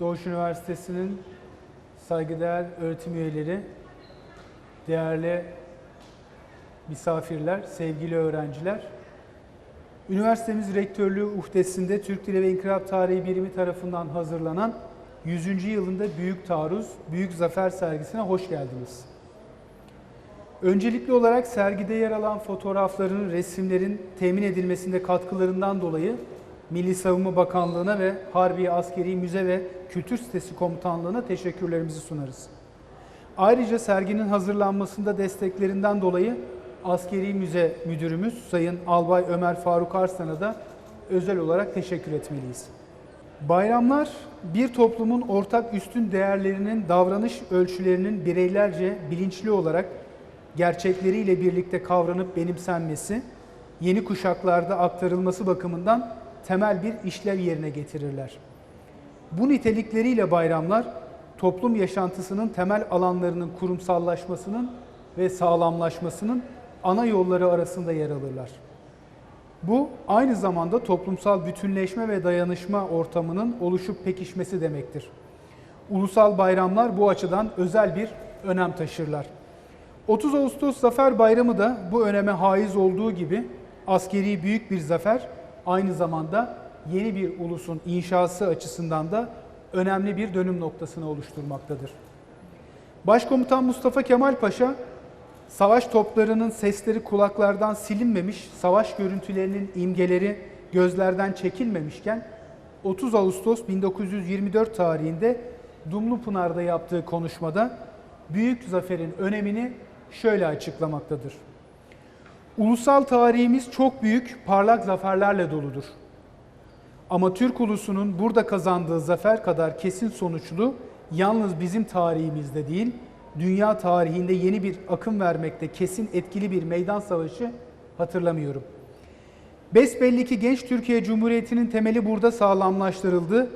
Doğuş Üniversitesi'nin saygıdeğer öğretim üyeleri, değerli misafirler, sevgili öğrenciler. Üniversitemiz rektörlüğü uhdesinde Türk Dili ve İnkılap Tarihi Birimi tarafından hazırlanan 100. yılında Büyük Taarruz, Büyük Zafer sergisine hoş geldiniz. Öncelikli olarak sergide yer alan fotoğrafların, resimlerin temin edilmesinde katkılarından dolayı Milli Savunma Bakanlığı'na ve Harbiye Askeri Müze ve Kültür Sitesi Komutanlığı'na teşekkürlerimizi sunarız. Ayrıca serginin hazırlanmasında desteklerinden dolayı Askeri Müze Müdürümüz Sayın Albay Ömer Faruk Arslan'a da özel olarak teşekkür etmeliyiz. Bayramlar bir toplumun ortak üstün değerlerinin davranış ölçülerinin bireylerce bilinçli olarak gerçekleriyle birlikte kavranıp benimsenmesi, yeni kuşaklarda aktarılması bakımından temel bir işlev yerine getirirler. Bu nitelikleriyle bayramlar toplum yaşantısının temel alanlarının kurumsallaşmasının ve sağlamlaşmasının ana yolları arasında yer alırlar. Bu aynı zamanda toplumsal bütünleşme ve dayanışma ortamının oluşup pekişmesi demektir. Ulusal bayramlar bu açıdan özel bir önem taşırlar. 30 Ağustos Zafer Bayramı da bu öneme haiz olduğu gibi askeri büyük bir zafer, aynı zamanda yeni bir ulusun inşası açısından da önemli bir dönüm noktasını oluşturmaktadır. Başkomutan Mustafa Kemal Paşa, savaş toplarının sesleri kulaklardan silinmemiş, savaş görüntülerinin imgeleri gözlerden çekilmemişken 30 Ağustos 1924 tarihinde Dumlupınar'da yaptığı konuşmada büyük zaferin önemini şöyle açıklamaktadır. Ulusal tarihimiz çok büyük, parlak zaferlerle doludur. Ama Türk ulusunun burada kazandığı zafer kadar kesin sonuçlu yalnız bizim tarihimizde değil, dünya tarihinde yeni bir akım vermekte kesin etkili bir meydan savaşı hatırlamıyorum. Besbelli ki genç Türkiye Cumhuriyeti'nin temeli burada sağlamlaştırıldı,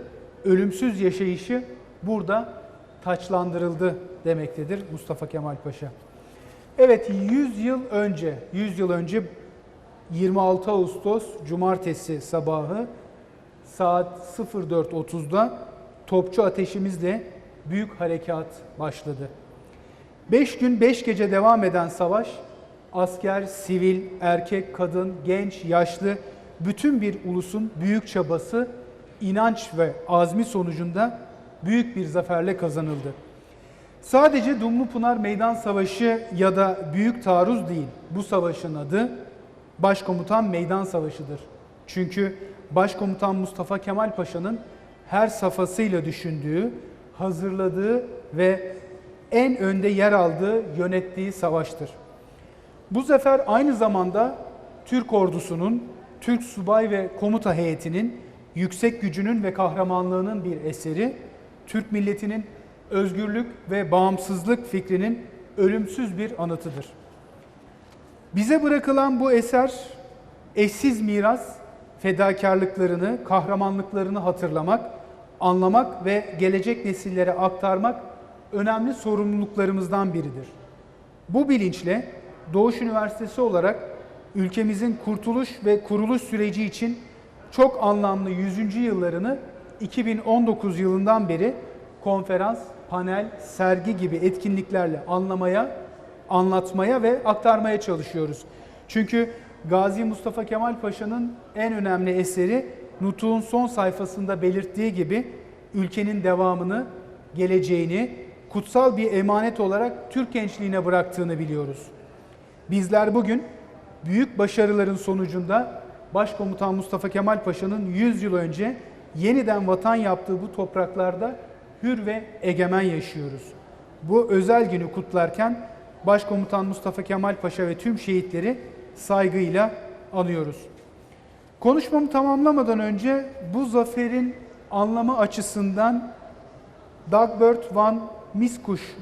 ölümsüz yaşayışı burada taçlandırıldı demektedir Mustafa Kemal Paşa. Evet 100 yıl önce, 100 yıl önce 26 Ağustos Cumartesi sabahı saat 04.30'da topçu ateşimizle büyük harekat başladı. 5 gün 5 gece devam eden savaş asker, sivil, erkek, kadın, genç, yaşlı bütün bir ulusun büyük çabası, inanç ve azmi sonucunda büyük bir zaferle kazanıldı. Sadece Dumlupınar Meydan Savaşı ya da Büyük Taarruz değil. Bu savaşın adı Başkomutan Meydan Savaşı'dır. Çünkü Başkomutan Mustafa Kemal Paşa'nın her safhasıyla düşündüğü, hazırladığı ve en önde yer aldığı, yönettiği savaştır. Bu zafer aynı zamanda Türk ordusunun, Türk subay ve komuta heyetinin yüksek gücünün ve kahramanlığının bir eseri, Türk milletinin özgürlük ve bağımsızlık fikrinin ölümsüz bir anıtıdır. Bize bırakılan bu eser eşsiz miras, fedakarlıklarını, kahramanlıklarını hatırlamak, anlamak ve gelecek nesillere aktarmak önemli sorumluluklarımızdan biridir. Bu bilinçle Doğuş Üniversitesi olarak ülkemizin kurtuluş ve kuruluş süreci için çok anlamlı 100. yıllarını 2019 yılından beri konferans, panel, sergi gibi etkinliklerle anlamaya, anlatmaya ve aktarmaya çalışıyoruz. Çünkü Gazi Mustafa Kemal Paşa'nın en önemli eseri Nutuk'un son sayfasında belirttiği gibi ülkenin devamını, geleceğini kutsal bir emanet olarak Türk gençliğine bıraktığını biliyoruz. Bizler bugün büyük başarıların sonucunda Başkomutan Mustafa Kemal Paşa'nın 100 yıl önce yeniden vatan yaptığı bu topraklarda hür ve egemen yaşıyoruz. Bu özel günü kutlarken Başkomutan Mustafa Kemal Paşa ve tüm şehitleri saygıyla anıyoruz. Konuşmamı tamamlamadan önce bu zaferin anlamı açısından Dagbert van Miskuş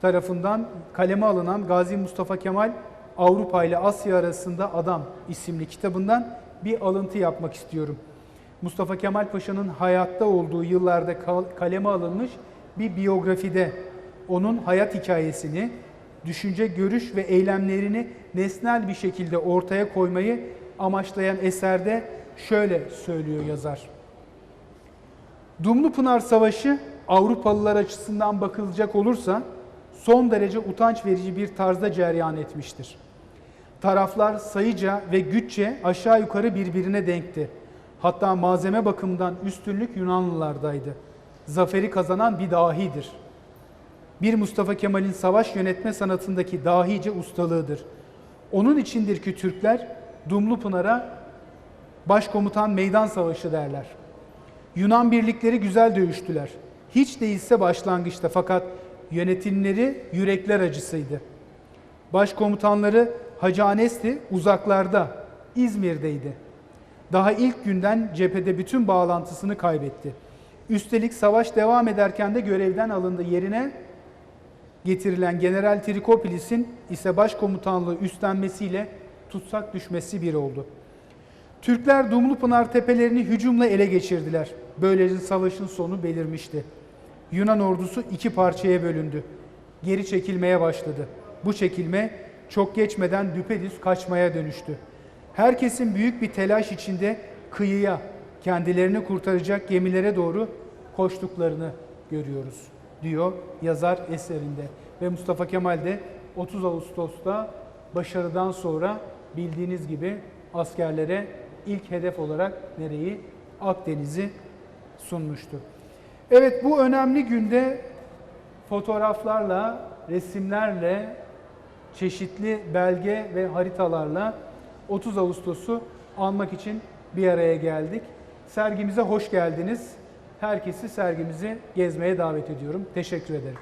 tarafından kaleme alınan Gazi Mustafa Kemal Avrupa ile Asya arasında Adam isimli kitabından bir alıntı yapmak istiyorum. Mustafa Kemal Paşa'nın hayatta olduğu yıllarda kaleme alınmış bir biyografide onun hayat hikayesini, düşünce, görüş ve eylemlerini nesnel bir şekilde ortaya koymayı amaçlayan eserde şöyle söylüyor yazar. Dumlupınar Savaşı Avrupalılar açısından bakılacak olursa son derece utanç verici bir tarzda cereyan etmiştir. Taraflar sayıca ve güççe aşağı yukarı birbirine denkti. Hatta malzeme bakımından üstünlük Yunanlılardaydı. Zaferi kazanan bir dahidir. Bir Mustafa Kemal'in savaş yönetme sanatındaki dahice ustalığıdır. Onun içindir ki Türkler Dumlupınar'a başkomutan meydan savaşı derler. Yunan birlikleri güzel dövüştüler. Hiç değilse başlangıçta fakat yönetimleri yürekler acısıydı. Başkomutanları Hacı Anesti uzaklarda, İzmir'deydi. Daha ilk günden cephede bütün bağlantısını kaybetti. Üstelik savaş devam ederken de görevden alındı. Yerine getirilen General Trikopilis'in ise başkomutanlığı üstlenmesiyle tutsak düşmesi bir oldu. Türkler Dumlupınar tepelerini hücumla ele geçirdiler. Böylece savaşın sonu belirmişti. Yunan ordusu iki parçaya bölündü. Geri çekilmeye başladı. Bu çekilme çok geçmeden düpedüz kaçmaya dönüştü. Herkesin büyük bir telaş içinde kıyıya, kendilerini kurtaracak gemilere doğru koştuklarını görüyoruz diyor yazar eserinde. Ve Mustafa Kemal de 30 Ağustos'ta başarıdan sonra bildiğiniz gibi askerlere ilk hedef olarak nereyi? Akdeniz'i sunmuştu. Evet bu önemli günde fotoğraflarla, resimlerle, çeşitli belge ve haritalarla 30 Ağustos'u anmak için bir araya geldik. Sergimize hoş geldiniz. Herkesi sergimizi gezmeye davet ediyorum. Teşekkür ederim.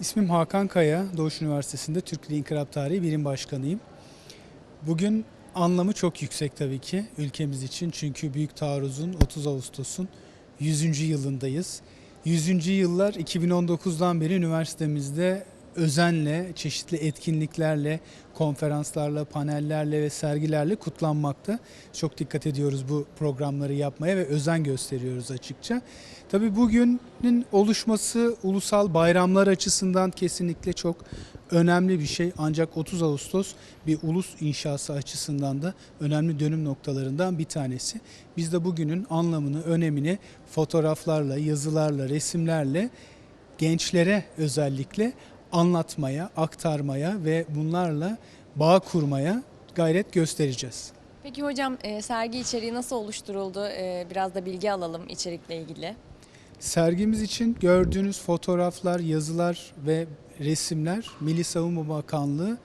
İsmim Hakan Kaya, Doğuş Üniversitesi'nde Türk Dili İnkılap Tarihi Birim Başkanıyım. Bugün anlamı çok yüksek tabii ki ülkemiz için. Çünkü Büyük Taarruz'un 30 Ağustos'un 100. yılındayız. 100. yıllar 2019'dan beri üniversitemizde özenle, çeşitli etkinliklerle, konferanslarla, panellerle ve sergilerle kutlanmakta. Çok dikkat ediyoruz bu programları yapmaya ve özen gösteriyoruz açıkça. Tabii bugünün oluşması ulusal bayramlar açısından kesinlikle çok önemli bir şey. Ancak 30 Ağustos bir ulus inşası açısından da önemli dönüm noktalarından bir tanesi. Biz de bugünün anlamını, önemini fotoğraflarla, yazılarla, resimlerle gençlere özellikle anlatmaya, aktarmaya ve bunlarla bağ kurmaya gayret göstereceğiz. Peki hocam e, sergi içeriği nasıl oluşturuldu? E, biraz da bilgi alalım içerikle ilgili. Sergimiz için gördüğünüz fotoğraflar, yazılar ve resimler Milli Savunma Bakanlığı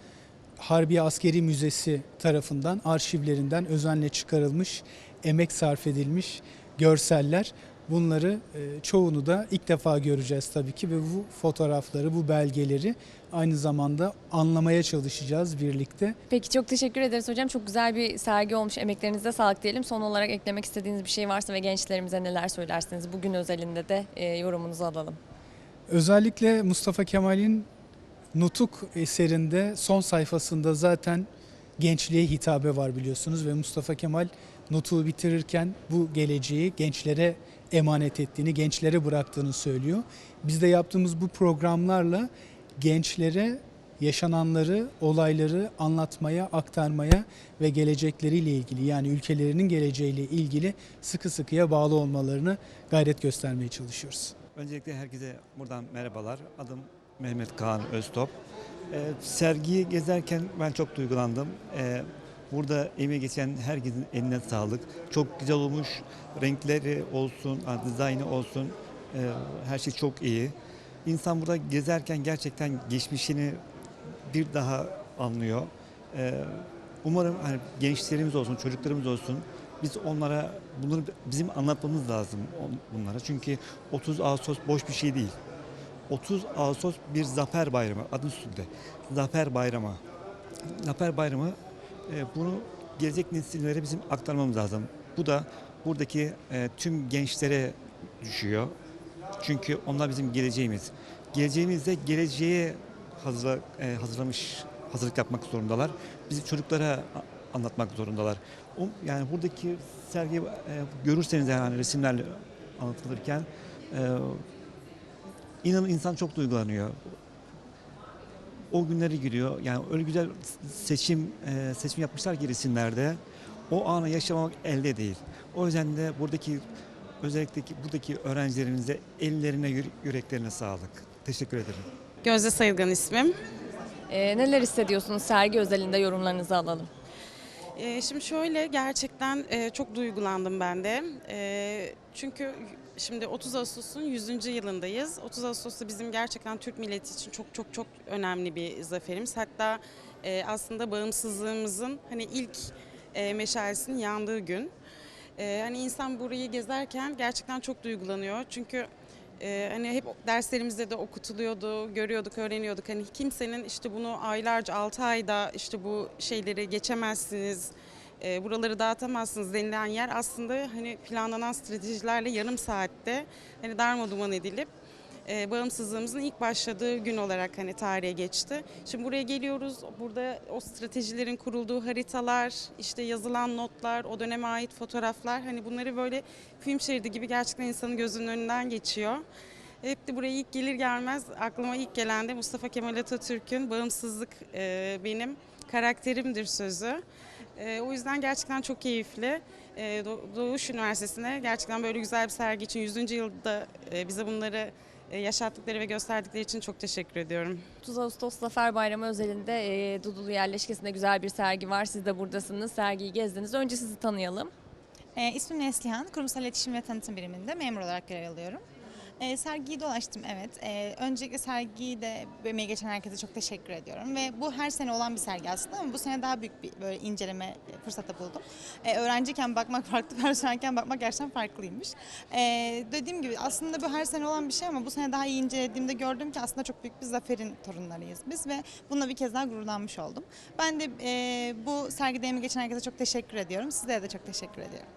Harbiye Askeri Müzesi tarafından arşivlerinden özenle çıkarılmış, emek sarf edilmiş görseller. Bunları e, çoğunu da ilk defa göreceğiz tabii ki ve bu fotoğrafları, bu belgeleri aynı zamanda anlamaya çalışacağız birlikte. Peki çok teşekkür ederiz hocam. Çok güzel bir sergi olmuş. Emeklerinize sağlık diyelim. Son olarak eklemek istediğiniz bir şey varsa ve gençlerimize neler söylersiniz? Bugün özelinde de e, yorumunuzu alalım. Özellikle Mustafa Kemal'in Nutuk eserinde son sayfasında zaten gençliğe hitabe var biliyorsunuz ve Mustafa Kemal Nutuk'u bitirirken bu geleceği gençlere emanet ettiğini, gençlere bıraktığını söylüyor. Biz de yaptığımız bu programlarla gençlere yaşananları, olayları anlatmaya, aktarmaya ve gelecekleriyle ilgili yani ülkelerinin geleceğiyle ilgili sıkı sıkıya bağlı olmalarını gayret göstermeye çalışıyoruz. Öncelikle herkese buradan merhabalar. Adım Mehmet Kaan Öztop. Ee, sergiyi gezerken ben çok duygulandım. Ee, burada emeği geçen herkesin eline sağlık. Çok güzel olmuş. Renkleri olsun, dizaynı olsun. Ee, her şey çok iyi. İnsan burada gezerken gerçekten geçmişini bir daha anlıyor. Ee, umarım hani gençlerimiz olsun, çocuklarımız olsun biz onlara bunları bizim anlatmamız lazım bunlara. Çünkü 30 Ağustos boş bir şey değil. 30 Ağustos bir zafer bayramı adı üstünde. Zafer bayramı. Zafer bayramı e, bunu gelecek nesillere bizim aktarmamız lazım. Bu da buradaki e, tüm gençlere düşüyor. Çünkü onlar bizim geleceğimiz. Geleceğimizde geleceğe hazır, e, hazırlamış hazırlık yapmak zorundalar. Bizi çocuklara anlatmak zorundalar. Yani buradaki sergi e, görürseniz yani resimlerle anlatılırken e, İnanın insan çok duygulanıyor. O günleri giriyor. Yani öyle güzel seçim e, seçim yapmışlar ki resimlerde. O anı yaşamak elde değil. O yüzden de buradaki özellikle ki buradaki öğrencilerimize ellerine yürek- yüreklerine sağlık. Teşekkür ederim. Gözde Sayılgan ismim. E, neler hissediyorsunuz sergi özelinde yorumlarınızı alalım. Ee, şimdi şöyle gerçekten e, çok duygulandım ben de. E, çünkü şimdi 30 Ağustos'un 100. yılındayız. 30 Ağustos'ta bizim gerçekten Türk milleti için çok çok çok önemli bir zaferimiz. Hatta e, aslında bağımsızlığımızın hani ilk e, meşalesinin yandığı gün. E, hani insan burayı gezerken gerçekten çok duygulanıyor. Çünkü e, hani hep derslerimizde de okutuluyordu, görüyorduk, öğreniyorduk. Hani kimsenin işte bunu aylarca, 6 ayda işte bu şeyleri geçemezsiniz, e, buraları dağıtamazsınız denilen yer aslında hani planlanan stratejilerle yarım saatte hani darmaduman edilip e, bağımsızlığımızın ilk başladığı gün olarak hani tarihe geçti. Şimdi buraya geliyoruz. Burada o stratejilerin kurulduğu haritalar, işte yazılan notlar, o döneme ait fotoğraflar hani bunları böyle film şeridi gibi gerçekten insanın gözünün önünden geçiyor. Hep de buraya ilk gelir gelmez aklıma ilk gelen de Mustafa Kemal Atatürk'ün bağımsızlık e, benim karakterimdir sözü. E, o yüzden gerçekten çok keyifli. E, Do- Doğuş Üniversitesi'ne gerçekten böyle güzel bir sergi için 100. yılda e, bize bunları yaşattıkları ve gösterdikleri için çok teşekkür ediyorum. 30 Ağustos Zafer Bayramı özelinde e, Dudullu yerleşkesinde güzel bir sergi var. Siz de buradasınız. Sergiyi gezdiniz. Önce sizi tanıyalım. E, ismim Neslihan, kurumsal iletişim ve tanıtım biriminde memur olarak görev alıyorum. E, sergiyi dolaştım evet. E, öncelikle sergiyi de emeği geçen herkese çok teşekkür ediyorum. Ve bu her sene olan bir sergi aslında ama bu sene daha büyük bir böyle inceleme fırsatı buldum. E, öğrenciyken bakmak farklı, personelken bakmak gerçekten farklıymış. E, dediğim gibi aslında bu her sene olan bir şey ama bu sene daha iyi incelediğimde gördüm ki aslında çok büyük bir zaferin torunlarıyız biz ve bununla bir kez daha gururlanmış oldum. Ben de e, bu sergide emeği geçen herkese çok teşekkür ediyorum. Sizlere de çok teşekkür ediyorum.